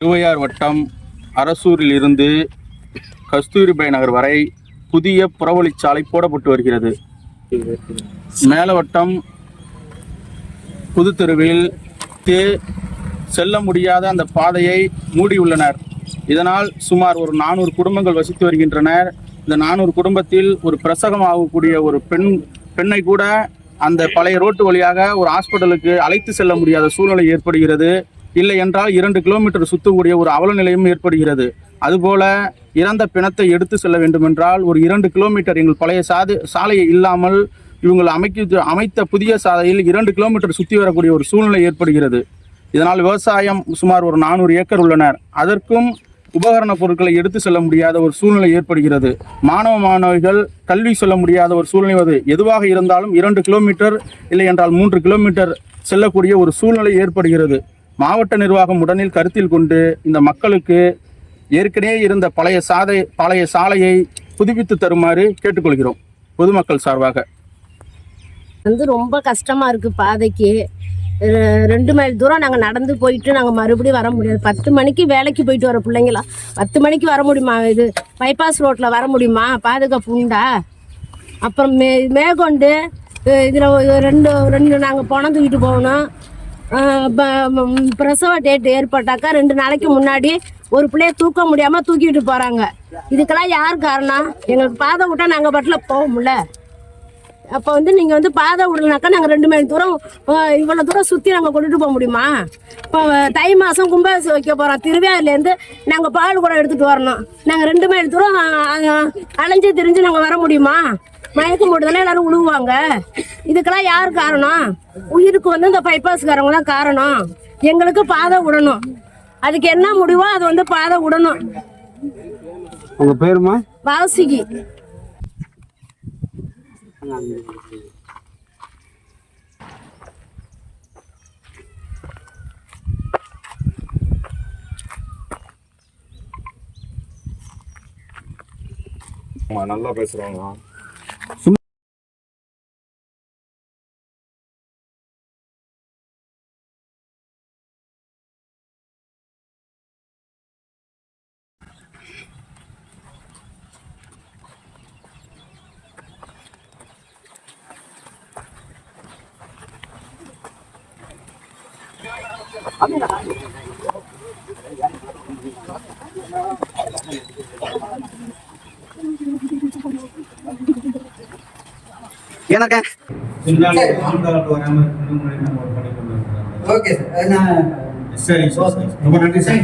திருவையார் வட்டம் அரசூரில் இருந்து நகர் வரை புதிய புறவழிச்சாலை போடப்பட்டு வருகிறது. மேலவட்டம் புதுத்தெருவில் தே செல்ல முடியாத அந்த பாதையை மூடியுள்ளனர். இதனால் சுமார் ஒரு நானூறு குடும்பங்கள் வசித்து வருகின்றனர். இந்த நானூறு குடும்பத்தில் ஒரு பிரசவம் ஆகக்கூடிய ஒரு பெண் பெண்ணை கூட அந்த பழைய ரோட்டு வழியாக ஒரு ஹாஸ்பிட்டலுக்கு அழைத்து செல்ல முடியாத சூழ்நிலை ஏற்படுகிறது. இல்லை என்றால் இரண்டு கிலோமீட்டர் சுத்தக்கூடிய ஒரு அவல நிலையும் ஏற்படுகிறது. அதுபோல இறந்த பிணத்தை எடுத்து செல்ல வேண்டுமென்றால் ஒரு இரண்டு கிலோமீட்டர் எங்கள் பழைய சாது சாலையை இல்லாமல் இவங்கள் அமைக்க அமைத்த புதிய சாலையில் இரண்டு கிலோமீட்டர் சுற்றி வரக்கூடிய ஒரு சூழ்நிலை ஏற்படுகிறது. இதனால் விவசாயம் சுமார் ஒரு நானூறு ஏக்கர் உள்ளனர். அதற்கும் உபகரண பொருட்களை எடுத்து செல்ல முடியாத ஒரு சூழ்நிலை ஏற்படுகிறது. மாணவ மாணவிகள் கல்வி செல்ல முடியாத ஒரு சூழ்நிலை அது. எதுவாக இருந்தாலும் இரண்டு கிலோமீட்டர் இல்லை என்றால் மூன்று கிலோமீட்டர் செல்லக்கூடிய ஒரு சூழ்நிலை ஏற்படுகிறது. மாவட்ட நிர்வாகம் உடனில் கருத்தில் கொண்டு இந்த மக்களுக்கு ஏற்கனவே இருந்த பழைய சாதை பழைய சாலையை புதுப்பித்து தருமாறு கேட்டுக்கொள்கிறோம். பொதுமக்கள் சார்பாக. வந்து ரொம்ப கஷ்டமா இருக்கு பாதைக்கு. ரெண்டு மைல் தூரம் நாங்கள் நடந்து போயிட்டு நாங்கள் மறுபடியும் வர முடியாது. பத்து மணிக்கு வேலைக்கு போயிட்டு வர பிள்ளைங்களா? பத்து மணிக்கு வர முடியுமா? இது பைபாஸ் ரோட்டில் வர முடியுமா? பாதுகாப்பு உண்டா? அப்புறம் மே மேற்கொண்டு இதில் ரெண்டு ரெண்டு நாங்கள் பணம் தூக்கிட்டு போகணும். பிரசவ டேட் ஏற்பட்டாக்கா ரெண்டு நாளைக்கு முன்னாடி ஒரு பிள்ளைய தூக்க முடியாமல் தூக்கிட்டு போகிறாங்க இதுக்கெல்லாம் யார் காரணம்? எங்களுக்கு பாதை விட்டா நாங்கள் பாட்டில் போக முடியல. அப்போ வந்து நீங்கள் வந்து பாதை விடலனாக்கா நாங்கள் ரெண்டு மணி தூரம் இவ்வளோ தூரம் சுற்றி நாங்கள் கொண்டுட்டு போக முடியுமா? இப்போ தை மாதம் கும்பாபிஷேகம் வைக்க போகிறோம் திருவையாறுலேருந்து நாங்கள் பால் கூட எடுத்துகிட்டு வரணும். நாங்கள் ரெண்டு மணி தூரம் அலைஞ்சு திரிஞ்சு நாங்கள் வர முடியுமா? மயக்கம் போட்டு தானே எல்லாரும் விழுவாங்க இதுக்கெல்லாம் யார் காரணம்? உயிருக்கு வந்து இந்த பைபாஸ்காரங்க தான் காரணம். எங்களுக்கு பாதை விடணும். அதுக்கு என்ன முடிவோ அது வந்து பாதை விடணும். உங்க பேருமா? வாசிக்கு ஆமா நல்லா பேசுறாங்க 아니 나 아니 எனக்கு ஓகே சார். நான் சரி ரொம்ப நன்றி சார்.